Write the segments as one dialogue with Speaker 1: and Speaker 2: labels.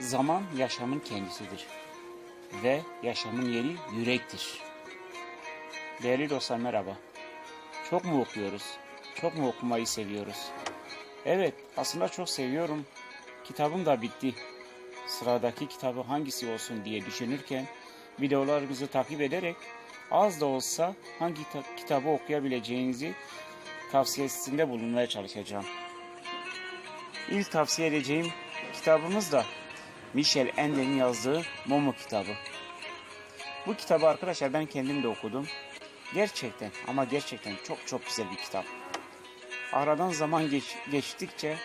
Speaker 1: Zaman yaşamın kendisidir. Ve yaşamın yeri yürektir. Değerli dostlar merhaba. Çok mu okuyoruz? Çok mu okumayı seviyoruz? Evet, aslında çok seviyorum. Kitabım da bitti. Sıradaki kitabı hangisi olsun diye düşünürken videolarımızı takip ederek az da olsa hangi ta- kitabı okuyabileceğinizi tavsiyesinde bulunmaya çalışacağım. İlk tavsiye edeceğim kitabımız da Michel Ende'nin yazdığı Momo kitabı. Bu kitabı arkadaşlar ben kendim de okudum. Gerçekten ama gerçekten çok çok güzel bir kitap. Aradan zaman geç, geçtikçe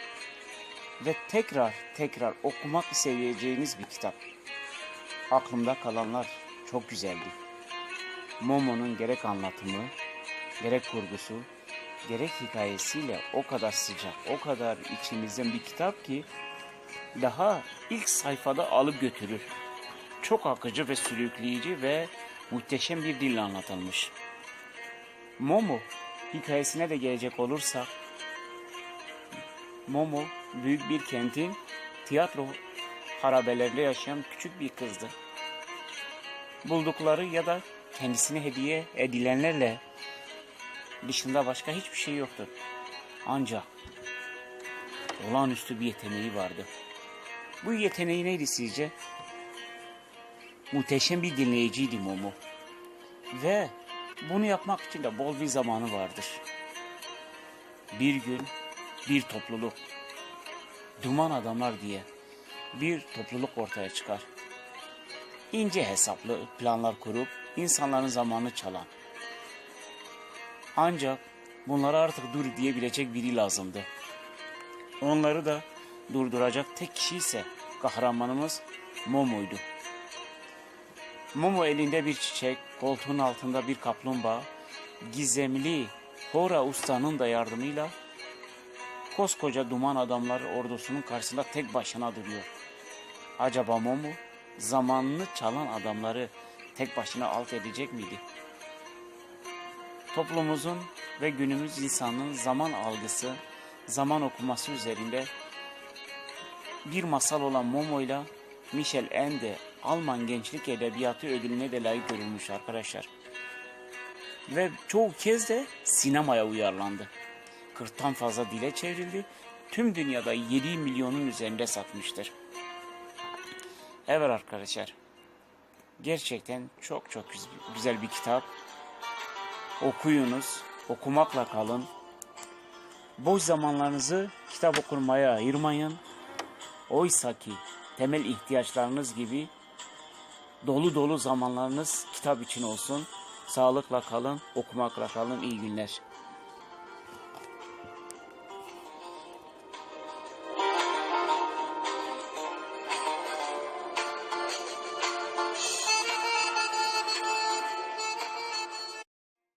Speaker 1: ve tekrar tekrar okumak seveceğiniz bir kitap. Aklımda kalanlar çok güzeldi. Momo'nun gerek anlatımı, gerek kurgusu, gerek hikayesiyle o kadar sıcak, o kadar içimizden bir kitap ki daha ilk sayfada alıp götürür. Çok akıcı ve sürükleyici ve muhteşem bir dille anlatılmış. Momo hikayesine de gelecek olursak Momo büyük bir kentin tiyatro harabelerinde yaşayan küçük bir kızdı. Buldukları ya da kendisine hediye edilenlerle dışında başka hiçbir şey yoktu. Ancak olağanüstü bir yeteneği vardı. Bu yeteneği neydi sizce? Muhteşem bir dinleyiciydi Momo. Ve bunu yapmak için de bol bir zamanı vardır. Bir gün bir topluluk, duman adamlar diye bir topluluk ortaya çıkar. İnce hesaplı planlar kurup insanların zamanını çalan. Ancak bunlara artık dur diyebilecek biri lazımdı. Onları da durduracak tek kişi ise kahramanımız Momo'ydu. Momo elinde bir çiçek, koltuğun altında bir kaplumbağa, gizemli Hora ustanın da yardımıyla koskoca duman adamlar ordusunun karşısında tek başına duruyor. Acaba Momo zamanını çalan adamları tek başına alt edecek miydi? Toplumumuzun ve günümüz insanının zaman algısı, zaman okuması üzerinde bir masal olan Momo ile Michel Ende Alman Gençlik Edebiyatı ödülüne de layık görülmüş arkadaşlar. Ve çoğu kez de sinemaya uyarlandı. 40'tan fazla dile çevrildi. Tüm dünyada 7 milyonun üzerinde satmıştır. Evet arkadaşlar. Gerçekten çok çok güz- güzel bir kitap. Okuyunuz, okumakla kalın. Boş zamanlarınızı kitap okumaya ayırmayın. Oysa ki temel ihtiyaçlarınız gibi dolu dolu zamanlarınız kitap için olsun. Sağlıkla kalın, okumakla kalın. İyi günler.